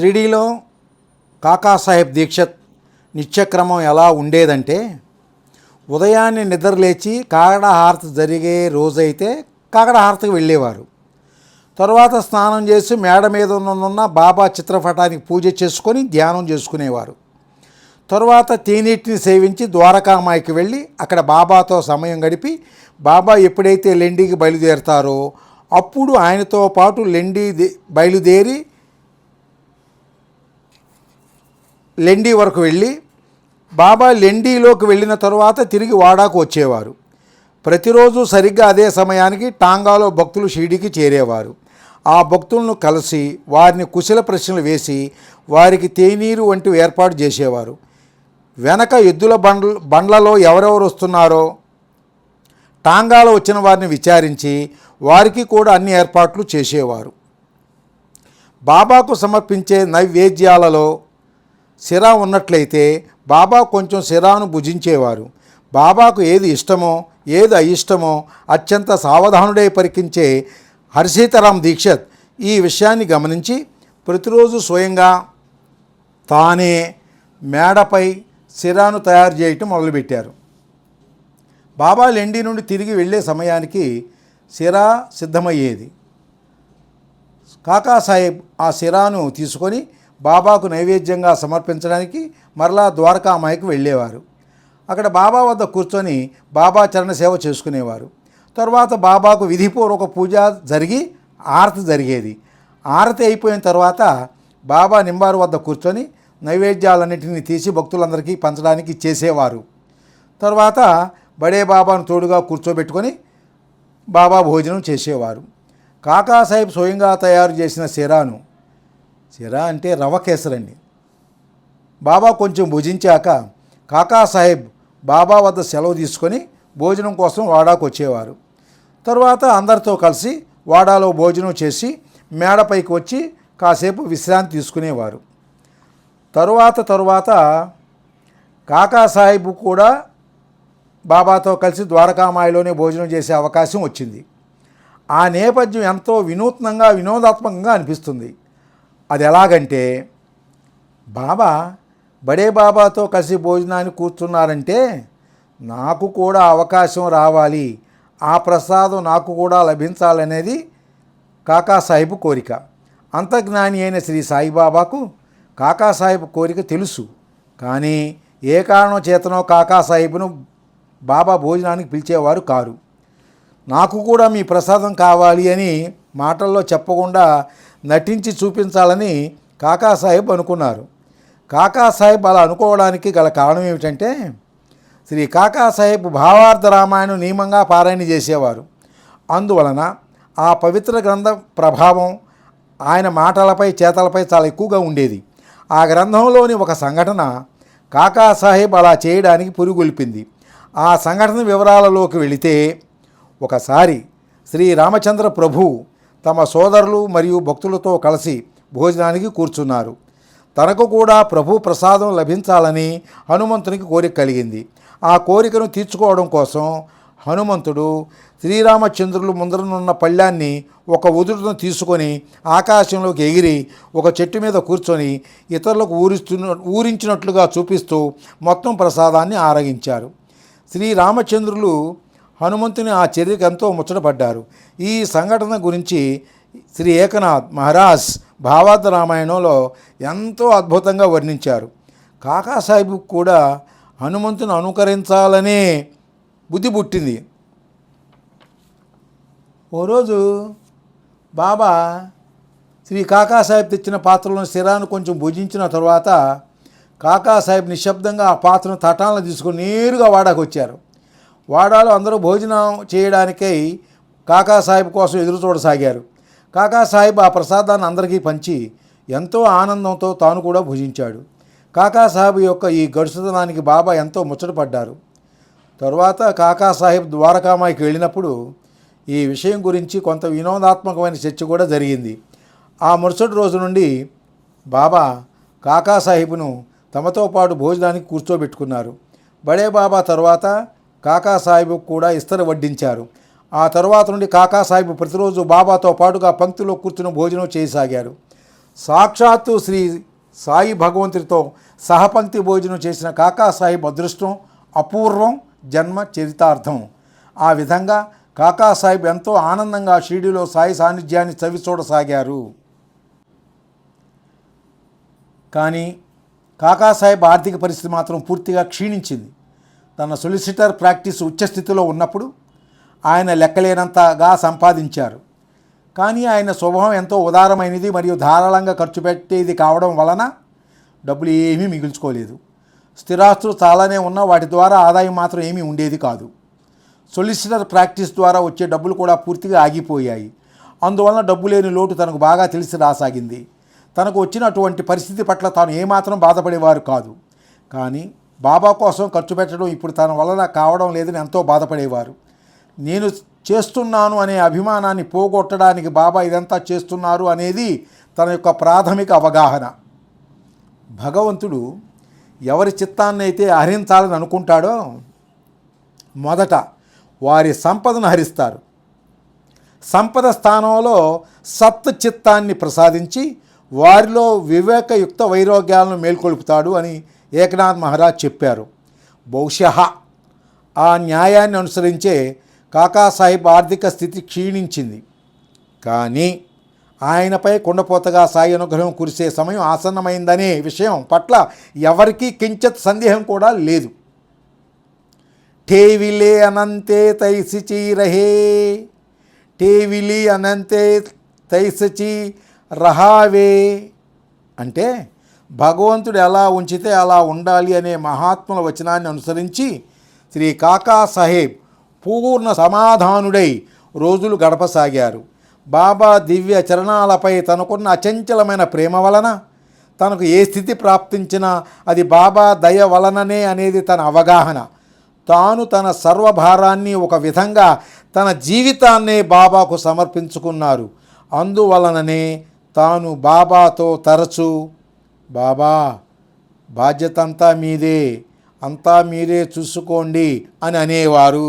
షిరిడీలో కాకాసాహెబ్ దీక్షత్ నిత్యక్రమం ఎలా ఉండేదంటే ఉదయాన్నే నిద్రలేచి కాకడ హారతి జరిగే రోజైతే కాకడ హారతికి వెళ్ళేవారు. తర్వాత స్నానం చేసి మేడ మీద ఉన్న బాబా చిత్రపటానికి పూజ చేసుకొని ధ్యానం చేసుకునేవారు. తరువాత తేనీటిని సేవించి ద్వారకామాయికి వెళ్ళి అక్కడ బాబాతో సమయం గడిపి బాబా ఎప్పుడైతే లెండికి బయలుదేరతారో అప్పుడు ఆయనతో పాటు లెండి బయలుదేరి లెండి వరకు వెళ్ళి బాబా లెండిలోకి వెళ్ళిన తరువాత తిరిగి వాడాకు వచ్చేవారు. ప్రతిరోజు సరిగ్గా అదే సమయానికి టాంగాలో భక్తులు షిరిడికి చేరేవారు. ఆ భక్తులను కలిసి వారిని కుశల ప్రశ్నలు వేసి వారికి తేనీరు వంటివి ఏర్పాటు చేసేవారు. వెనక ఎద్దుల బండ్ల బండ్లలో ఎవరెవరు వస్తున్నారో టాంగాలో వచ్చిన వారిని విచారించి వారికి కూడా అన్ని ఏర్పాట్లు చేసేవారు. బాబాకు సమర్పించే నైవేద్యాలలో సిరా ఉన్నట్లయితే బాబా కొంచెం సిరాను భుజించేవారు. బాబాకు ఏది ఇష్టమో ఏది అయిష్టమో అత్యంత సావధానుడై పరికించే హర్షీతరాం దీక్షత్ ఈ విషయాన్ని గమనించి ప్రతిరోజు స్వయంగా తానే మేడపై సిరాను తయారు చేయటం మొదలుపెట్టారు. బాబా లెండి నుండి తిరిగి వెళ్ళే సమయానికి సిరా సిద్ధమయ్యేది. కాకాసాహెబ్ ఆ సిరాను తీసుకొని బాబాకు నైవేద్యంగా సమర్పించడానికి మరలా ద్వారకామాయికి వెళ్ళేవారు. అక్కడ బాబా వద్ద కూర్చొని బాబా చరణ సేవ చేసుకునేవారు. తర్వాత బాబాకు విధిపూర్వక పూజ జరిగి ఆరతి జరిగేది. ఆరతి అయిపోయిన తర్వాత బాబా నింబారు వద్ద కూర్చొని నైవేద్యాలన్నింటినీ తీసి భక్తులందరికీ పంచడానికి చేసేవారు. తర్వాత బడే బాబాను తోడుగా కూర్చోబెట్టుకొని బాబా భోజనం చేసేవారు. కాకాసాహెబ్ స్వయంగా తయారు చేసిన సిరాను సిరా అంటే రవ కేసరండి. బాబా కొంచెం భుజించాక కాకాసాహెబ్ బాబా వద్ద సెలవు తీసుకొని భోజనం కోసం వాడాకు వచ్చేవారు. తరువాత అందరితో కలిసి వాడాలో భోజనం చేసి మేడపైకి వచ్చి కాసేపు విశ్రాంతి తీసుకునేవారు. తరువాత తరువాత కాకాసాహెబ్ కూడా బాబాతో కలిసి ద్వారకామాయిలోనే భోజనం చేసే అవకాశం వచ్చింది. ఆ నేపథ్యం ఎంతో వినూత్నంగా వినోదాత్మకంగా అనిపిస్తుంది. అది ఎలాగంటే బాబా బడే బాబాతో కలిసి భోజనానికి కూర్చున్నారంటే నాకు కూడా అవకాశం రావాలి. ఆ ప్రసాదం నాకు కూడా లభించాలనేది కాకాసాహెబ్ కోరిక. అంతర్జ్ఞాని అయిన శ్రీ సాయిబాబాకు కాకాసాహెబ్ కోరిక తెలుసు. కానీ ఏ కారణం చేతనో కాకాసాహెబ్ను బాబా భోజనానికి పిలిచేవారు కారు. నాకు కూడా మీ ప్రసాదం కావాలి అని మాటల్లో చెప్పకుండా నటించి చూపించాలని కాకాసాహెబ్ అనుకున్నారు. కాకాసాహెబ్ అలా అనుకోవడానికి గల కారణం ఏమిటంటే శ్రీ కాకాసాహెబ్ భావార్థ రామాయణం నియమంగా పారాయణ చేసేవారు. అందువలన ఆ పవిత్ర గ్రంథ ప్రభావం ఆయన మాటలపై చేతలపై చాలా ఎక్కువగా ఉండేది. ఆ గ్రంథంలోని ఒక సంఘటన కాకాసాహెబ్ అలా చేయడానికి పురుగొల్పింది. ఆ సంఘటన వివరాలలోకి వెళితే ఒకసారి శ్రీ రామచంద్ర ప్రభు తమ సోదరులు మరియు భక్తులతో కలిసి భోజనానికి కూర్చున్నారు. తనకు కూడా ప్రభు ప్రసాదం లభించాలని హనుమంతునికి కోరిక కలిగింది. ఆ కోరికను తీర్చుకోవడం కోసం హనుమంతుడు శ్రీరామచంద్రులు ముందరనున్న పళ్ళాన్ని ఒక ఉదురును తీసుకొని ఆకాశంలోకి ఎగిరి ఒక చెట్టు మీద కూర్చొని ఇతరులకు ఊరిస్తున్న ఊరించినట్లుగా చూపిస్తూ మొత్తం ప్రసాదాన్ని ఆరగించారు. శ్రీరామచంద్రులు హనుమంతుని ఆ చర్యకు ఎంతో ముచ్చటపడ్డారు. ఈ సంఘటన గురించి శ్రీ ఏకనాథ్ మహారాజ్ భావార్థ రామాయణంలో ఎంతో అద్భుతంగా వర్ణించారు. కాకాసాహెబ్ కూడా హనుమంతుని అనుకరించాలనే బుద్ధి పుట్టింది. ఓ రోజు బాబా శ్రీ కాకాసాహెబ్ తెచ్చిన పాత్రలోని శిరాను కొంచెం భుజించిన తర్వాత కాకాసాహెబ్ నిశ్శబ్దంగా ఆ పాత్రను తటాలను తీసుకొని నేరుగా వాడాకొచ్చారు. వచ్చారు వాడాలో అందరూ భోజనం చేయడానికై కాకాసాహెబ్ కోసం ఎదురు చూడసాగారు. కాకాసాహెబ్ ఆ ప్రసాదాన్ని అందరికీ పంచి ఎంతో ఆనందంతో తాను కూడా భుజించాడు. కాకాసాహెబ్ యొక్క ఈ గడుసుతనానికి బాబా ఎంతో ముచ్చటపడ్డారు. తరువాత కాకాసాహెబ్ ద్వారకామాయికి వెళ్ళినప్పుడు ఈ విషయం గురించి కొంత వినోదాత్మకమైన చర్చ కూడా జరిగింది. ఆ మరుసటి రోజు నుండి బాబా కాకాసాహెబ్ను తమతో పాటు భోజనానికి కూర్చోబెట్టుకున్నారు. బడే బాబా తర్వాత కాకాసాహెబ్ కూడా ఇస్తర వడ్డించారు. ఆ తర్వాత నుండి కాకాసాహెబ్ ప్రతిరోజు బాబాతో పాటుగా పంక్తిలో కూర్చుని భోజనం చేయసాగారు సాక్షాత్తు శ్రీ సాయి భగవంతుడితో సహపంక్తి భోజనం చేసిన కాకాసాహెబ్ అదృష్టం అపూర్వం జన్మ చరితార్థం. ఆ విధంగా కాకాసాహెబ్ ఎంతో ఆనందంగా షిరిడిలో సాయి సాన్నిధ్యాన్ని చవి చూడసాగారు కానీ కాకాసాహెబ్ ఆర్థిక పరిస్థితి మాత్రం పూర్తిగా క్షీణించింది. తన సొలిసిటర్ ప్రాక్టీస్ ఉచ్చస్థితిలో ఉన్నప్పుడు ఆయన లెక్కలేనంతగా సంపాదించారు. కానీ ఆయన స్వభావం ఎంతో ఉదారమైనది మరియు ధారాళంగా ఖర్చు పెట్టేది కావడం వలన డబ్బులు ఏమీ మిగుల్చుకోలేదు. స్థిరాస్తులు చాలానే ఉన్నా వాటి ద్వారా ఆదాయం మాత్రం ఏమీ ఉండేది కాదు. సొలిసిటర్ ప్రాక్టీస్ ద్వారా వచ్చే డబ్బులు కూడా పూర్తిగా ఆగిపోయాయి. అందువలన డబ్బు లేని లోటు తనకు బాగా తెలిసి రాసాగింది. తనకు వచ్చినటువంటి పరిస్థితి పట్ల తాను ఏమాత్రం బాధపడేవారు కాదు. కానీ బాబా కోసం ఖర్చు పెట్టడం ఇప్పుడు తన వలన కావడం లేదని ఎంతో బాధపడేవారు. నేను చేస్తున్నాను అనే అభిమానాన్ని పోగొట్టడానికి బాబా ఇదంతా చేస్తున్నారు అనేది తన యొక్క ప్రాథమిక అవగాహన. భగవంతుడు ఎవరి చిత్తాన్ని అయితే హరించాలని అనుకుంటాడో మొదట వారి సంపదను హరిస్తారు. సంపద స్థానంలో సత్ చిత్తాన్ని ప్రసాదించి వారిలో వివేకయుక్త వైరోగ్యాలను మేల్కొల్పుతాడు అని ఏకనాథ్ మహారాజ్ చెప్పారు. బహుశ ఆ న్యాయాన్ని అనుసరించే కాకాసాహెబ్ ఆర్థిక స్థితి క్షీణించింది. కానీ ఆయనపై కుండపోతగా సాయి అనుగ్రహం కురిసే సమయం ఆసన్నమైందనే విషయం పట్ల ఎవరికీ కించత్ సందేహం కూడా లేదు. ఠేవిలే అనంతే తైసిచి రహే ఠేవిలి అనంతే తైసచి రహావే అంటే భగవంతుడు ఎలా ఉంచితే అలా ఉండాలి అనే మహాత్ముల వచనాన్ని అనుసరించి శ్రీ కాకా సాహెబ్ పూర్ణ సమాధానుడై రోజులు గడపసాగారు. బాబా దివ్య చరణాలపై తనకున్న అచంచలమైన ప్రేమ వలన తనకు ఏ స్థితి ప్రాప్తించినా అది బాబా దయ వలననే అనేది తన అవగాహన. తాను తన సర్వభారాన్ని ఒక విధంగా తన జీవితాన్నే బాబాకు సమర్పించుకున్నారు. అందువలననే తాను బాబాతో తరచూ బాబా బాధ్యత అంతా మీదే అంతా మీరే చూసుకోండి అని అనేవారు.